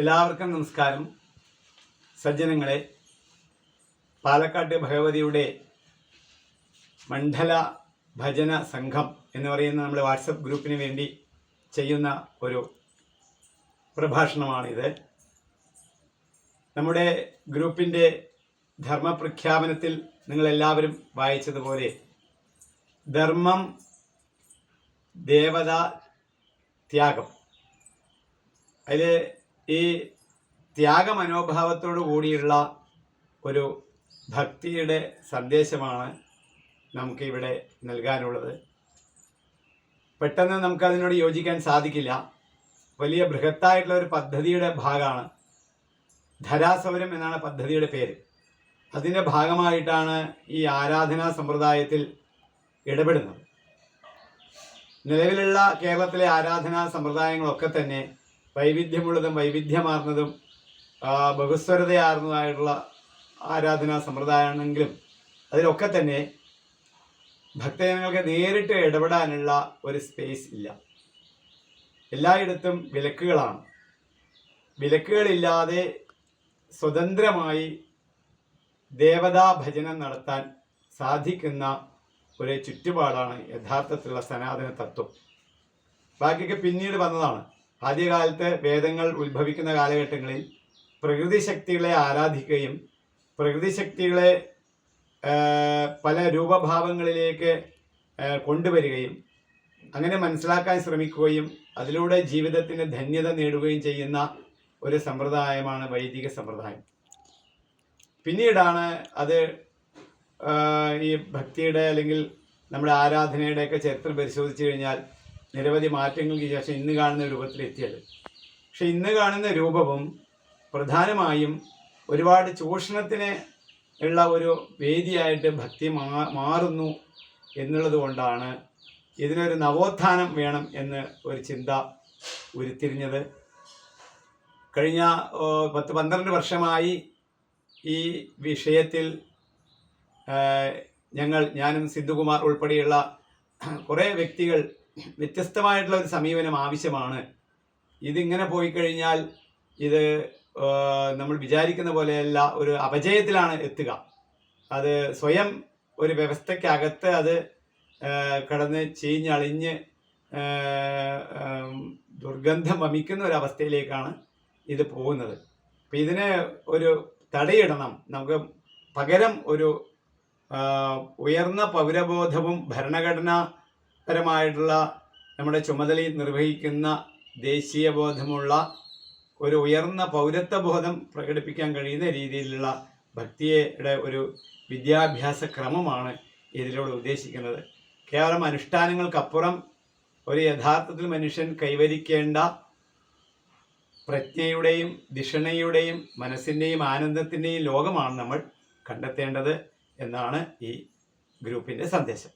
എല്ലാവർക്കും നമസ്കാരം. സജ്ജനങ്ങളെ പാലക്കാട് ഭഗവതിയുടെ മണ്ഡല ഭജന സംഘം എന്ന് പറയുന്ന നമ്മുടെ വാട്സപ്പ് ഗ്രൂപ്പിന് വേണ്ടി ചെയ്യുന്ന ഒരു പ്രഭാഷണമാണിത്. നമ്മുടെ ഗ്രൂപ്പിന്റെ ധർമ്മപ്രഖ്യാപനത്തിൽ നിങ്ങളെല്ലാവരും വായിച്ചതുപോലെ ധർമ്മം ദേവത ത്യാഗം. അതിൽ ഈ ത്യാഗമനോഭാവത്തോടു കൂടിയുള്ള ഒരു ഭക്തിയുടെ സന്ദേശമാണ് നമുക്കിവിടെ നൽകാനുള്ളത്. പെട്ടെന്ന് നമുക്കതിനോട് യോജിക്കാൻ സാധിക്കില്ല. വലിയ ബൃഹത്തായിട്ടുള്ള ഒരു പദ്ധതിയുടെ ഭാഗമാണ് ധരാസവരം എന്നാണ് പദ്ധതിയുടെ പേര്. അതിന്റെ ഭാഗമായിട്ടാണ് ഈ ആരാധനാ സമ്പ്രദായത്തിൽ ഇടപെടുന്നത്. നിലവിലുള്ള കേരളത്തിലെ ആരാധനാ സമ്പ്രദായങ്ങളൊക്കെ തന്നെ വൈവിധ്യമുള്ളതും വൈവിധ്യമാർന്നതും ബഹുസ്വരതയാർന്നതായിട്ടുള്ള ആരാധനാ സമ്പ്രദായമാണെങ്കിലും അതിലൊക്കെ തന്നെ ഭക്തജനങ്ങൾക്ക് നേരിട്ട് ഇടപെടാനുള്ള ഒരു സ്പേസ് ഇല്ല. എല്ലായിടത്തും വിലക്കുകളാണ്. വിലക്കുകളില്ലാതെ സ്വതന്ത്രമായി ദേവതാ ഭജനം നടത്താൻ സാധിക്കുന്ന ഒരു ചുറ്റുപാടാണ് യഥാർത്ഥത്തിലുള്ള സനാതന തത്വം ബാക്കിയൊക്കെ പിന്നീട് വന്നതാണ്. ആദ്യകാലത്ത് വേദങ്ങൾ ഉത്ഭവിക്കുന്ന കാലഘട്ടങ്ങളിൽ പ്രകൃതി ശക്തികളെ ആരാധിക്കുകയും പ്രകൃതി ശക്തികളെ പല രൂപഭാവങ്ങളിലേക്ക് കൊണ്ടുവരികയും അങ്ങനെ മനസ്സിലാക്കാൻ ശ്രമിക്കുകയും അതിലൂടെ ജീവിതത്തിന് ധന്യത നേടുകയും ചെയ്യുന്ന ഒരു സമ്പ്രദായമാണ് വൈദിക സമ്പ്രദായം. പിന്നീടാണ് അത് ഈ ഭക്തിയുടെ അല്ലെങ്കിൽ നമ്മുടെ ആരാധനയുടെയൊക്കെ ചരിത്രം പരിശോധിച്ചു കഴിഞ്ഞാൽ നിരവധി മാറ്റങ്ങൾക്ക് ശേഷം ഇന്ന് കാണുന്ന രൂപത്തിലെത്തിയത് പക്ഷെ ഇന്ന് കാണുന്ന രൂപവും പ്രധാനമായും ഒരുപാട് ചൂഷണത്തിന് ഉള്ള ഒരു വേദിയായിട്ട് ഭക്തി മാറുന്നു എന്നുള്ളത് കൊണ്ടാണ് ഇതിനൊരു നവോത്ഥാനം വേണം എന്ന് ഒരു ചിന്ത ഉരുത്തിരിഞ്ഞത്. കഴിഞ്ഞ പത്ത് പന്ത്രണ്ട് വർഷമായി ഈ വിഷയത്തിൽ ഞങ്ങൾ ഞാനും സിദ്ധുകുമാർ ഉൾപ്പെടെയുള്ള കുറേ വ്യക്തികൾ വ്യത്യസ്തമായിട്ടുള്ള ഒരു സമീപനം ആവശ്യമാണ്. ഇതിങ്ങനെ പോയി കഴിഞ്ഞാൽ ഇത് നമ്മൾ വിചാരിക്കുന്ന പോലെയല്ല ഒരു അപജയത്തിലാണ് എത്തുക. അത് സ്വയം ഒരു വ്യവസ്ഥയ്ക്കകത്ത് അത് കടന്ന് ചീഞ്ഞളിഞ്ഞ് ദുർഗന്ധം വമിക്കുന്ന ഒരു അവസ്ഥയിലേക്കാണ് ഇത് പോകുന്നത്. അപ്പം ഇതിന് ഒരു തടയിടണം. നമുക്ക് പകരം ഒരു ഉയർന്ന പൗരബോധവും ഭരണഘടനാപരമായിട്ടുള്ള നമ്മുടെ ചുമതലയിൽ നിർവഹിക്കുന്ന ദേശീയ ബോധമുള്ള ഒരു ഉയർന്ന പൗരത്വ ബോധം പ്രകടിപ്പിക്കാൻ കഴിയുന്ന രീതിയിലുള്ള ഭക്തിയുടെ ഒരു വിദ്യാഭ്യാസ ക്രമമാണ് ഇതിലൂടെ ഉദ്ദേശിക്കുന്നത്. കേവലം അനുഷ്ഠാനങ്ങൾക്കപ്പുറം ഒരു യഥാർത്ഥത്തിൽ മനുഷ്യൻ കൈവരിക്കേണ്ട പ്രജ്ഞയുടെയും ദിഷണയുടെയും മനസ്സിന്റെയും ആനന്ദത്തിന്റെയും ലോകമാണ് നമ്മൾ കണ്ടെത്തേണ്ടത് എന്നാണ് ഈ ഗ്രൂപ്പിന്റെ സന്ദേശം.